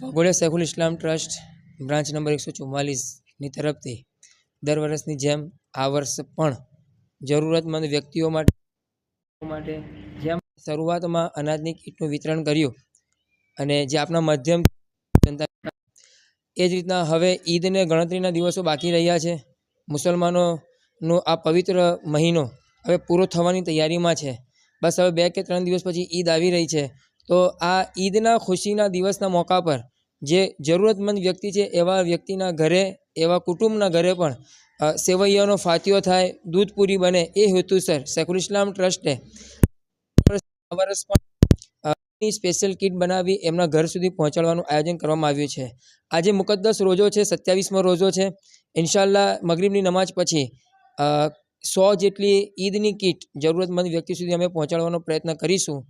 Waghodia Saiful Islam trust branch number એકસો ચુમ્માલીસની તરફથી દર વર્ષની જેમ આ વર્ષ પણ જરૂરતમંદ વ્યક્તિઓ માટે જેમ શરૂઆતમાં અનાજની કીટનું વિતરણ કર્યું અને જે આપણા મધ્યમ જનતા એ જ રીતના હવે ઈદને ગણતરીના દિવસો બાકી રહ્યા છે. મુસલમાનોનો આ પવિત્ર મહિનો હવે પૂરો થવાની તૈયારીમાં છે. બસ હવે બે કે ત્રણ દિવસ પછી ઈદ આવી રહી છે. તો આ ઈદના ખુશીના દિવસના મોકા પર જે જરૂરતમંદ વ્યક્તિ છે એવા વ્યક્તિના ઘરે, એવા કુટુંબના ઘરે પણ સેવૈયાનો ફાતિયો થાય, દૂધ પૂરી બને એ હેતુસર શેખુલ ઇસ્લામ ટ્રસ્ટે વર્ષ સ્પેશિયલ કિટ બનાવી એમના ઘર સુધી પહોંચાડવાનું આયોજન કરવામાં આવ્યું છે. આજે મુકદ્દસ રોજો છે, સત્યાવીસમો રોજો છે. ઇન્શાલ્લાહ મગરીબની નમાજ પછી સો જેટલી ઈદની કીટ જરૂરતમંદ વ્યક્તિ સુધી અમે પહોંચાડવાનો પ્રયત્ન કરીશું.